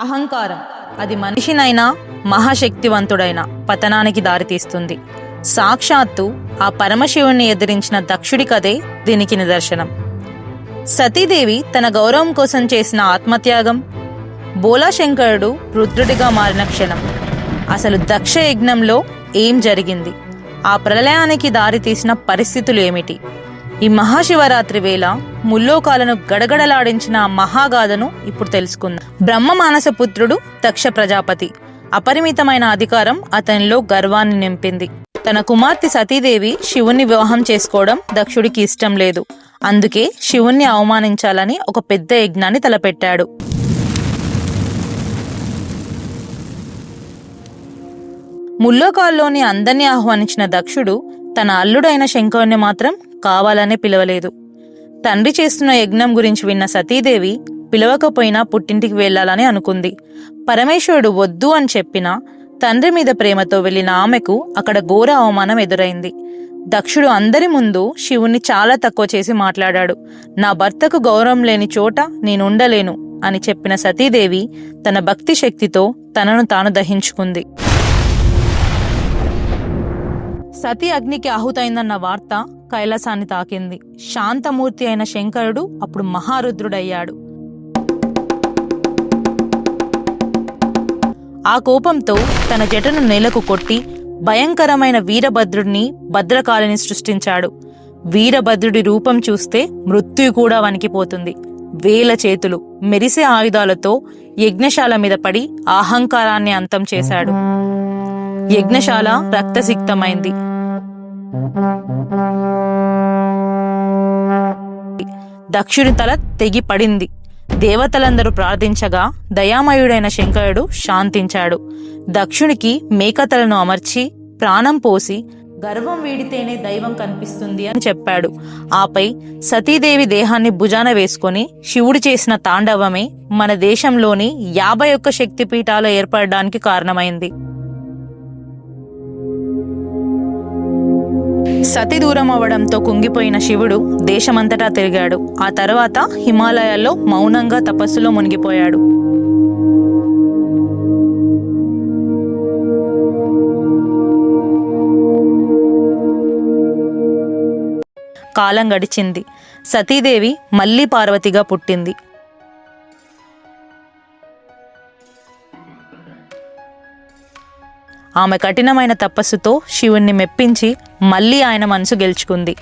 అహంకారం. అది మనిషినైనా మహాశక్తివంతుడైన పతనానికి దారితీస్తుంది. సాక్షాత్తు ఆ పరమశివుణ్ణి ఎదిరించిన దక్షుడి కథే దీనికి నిదర్శనం. సతీదేవి తన గౌరవం కోసం చేసిన ఆత్మత్యాగం బోలాశంకరుడు రుద్రుడిగా మారిన క్షణం. అసలు దక్ష యజ్ఞంలో ఏం జరిగింది? ఆ ప్రళయానికి దారితీసిన పరిస్థితులు ఏమిటి ఈ మహాశివరాత్రి వేళ ముల్లోకాలను గడగడలాడించిన మహాగాథను ఇప్పుడు తెలుసుకుందాం. బ్రహ్మ మానస పుత్రుడు దక్ష ప్రజాపతి. అపరిమితమైన అధికారం అతనిలో గర్వాన్ని నింపింది. తన కుమార్తె సతీదేవి శివుణ్ణి వివాహం చేసుకోవడం దక్షుడికి ఇష్టం లేదు. అందుకే శివుణ్ణి అవమానించాలని ఒక పెద్ద యజ్ఞాన్ని తలపెట్టాడు. ముల్లోకాల్లోని అందరినీ ఆహ్వానించిన దక్షుడు తన అల్లుడైన శంకరుని మాత్రం కావాలనే పిలవలేదు. తండ్రి చేస్తున్న యజ్ఞం గురించి విన్న సతీదేవి పిలవకపోయినా పుట్టింటికి వెళ్ళాలని అనుకుంది. పరమేశ్వరుడు వద్దు అని చెప్పినా తండ్రి మీద ప్రేమతో వెళ్ళిన ఆమెకు అక్కడ ఘోర అవమానం ఎదురైంది. దక్షుడు అందరి ముందు శివుణ్ణి చాలా తక్కువ చేసి మాట్లాడాడు. నా భర్తకు గౌరవం లేని చోట నేను ఉండలేను అని చెప్పిన సతీదేవి తన భక్తి శక్తితో తనను తాను దహించుకుంది. సతి అగ్నికి ఆహుతైందన్న వార్త కైలాసాన్ని తాకింది. శాంతమూర్తి అయిన శంకరుడు అప్పుడు మహారుద్రుడయ్యాడు. ఆ కోపంతో తన జటను నేలకు కొట్టి భయంకరమైన వీరభద్రుడిని భద్రకాళిని సృష్టించాడు. వీరభద్రుడి రూపం చూస్తే మృత్యు కూడా వణికిపోతుంది. వేల చేతులు మెరిసే ఆయుధాలతో యజ్ఞశాల మీద పడి అహంకారాన్ని అంతం చేశాడు. యజ్ఞశాల రక్తసిక్తమైంది. దక్షుని తల తెగి పడింది. దేవతలందరూ ప్రార్థించగా దయామయుడైన శంకరుడు శాంతించాడు. దక్షునికి మేకతలను అమర్చి ప్రాణం పోసి గర్వం వీడితేనే దైవం కనిపిస్తుంది అని చెప్పాడు. ఆపై సతీదేవి దేహాన్ని భుజాన వేసుకొని శివుడు చేసిన తాండవమే మన దేశంలోని యాభై ఒక్క శక్తిపీఠాలు ఏర్పడడానికి కారణమైంది. సతి దూరం అవడంతో కుంగిపోయిన శివుడు దేశమంతటా తిరిగాడు. ఆ తర్వాత హిమాలయాల్లో మౌనంగా తపస్సులో మునిగిపోయాడు. కాలం గడిచింది. సతీదేవి మళ్ళీ పార్వతిగా పుట్టింది. ఆమె కఠినమైన తపస్సుతో శివుణ్ణి మెప్పించి మళ్ళీ ఆయన మనసు గెలుచుకుంది.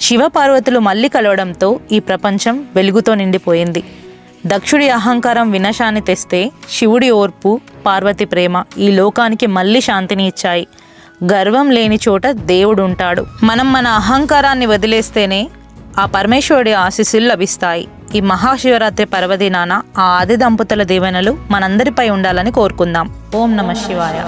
శివపార్వతులు మళ్ళీ కలవడంతో ఈ ప్రపంచం వెలుగుతో నిండిపోయింది. దక్షుడి అహంకారం వినాశాన్ని తెస్తే శివుడి ఓర్పు పార్వతి ప్రేమ ఈ లోకానికి మళ్ళీ శాంతిని ఇచ్చాయి. గర్వం లేని చోట దేవుడు ఉంటాడు మనం మన అహంకారాన్ని వదిలేస్తేనే ఆ పరమేశ్వరుడి ఆశీస్సులు లభిస్తాయి. ఈ మహాశివరాత్రి పర్వదినాన ఆ ఆది దంపతుల దీవెనలు మనందరిపై ఉండాలని కోరుకుందాం. ఓం నమ శివాయ.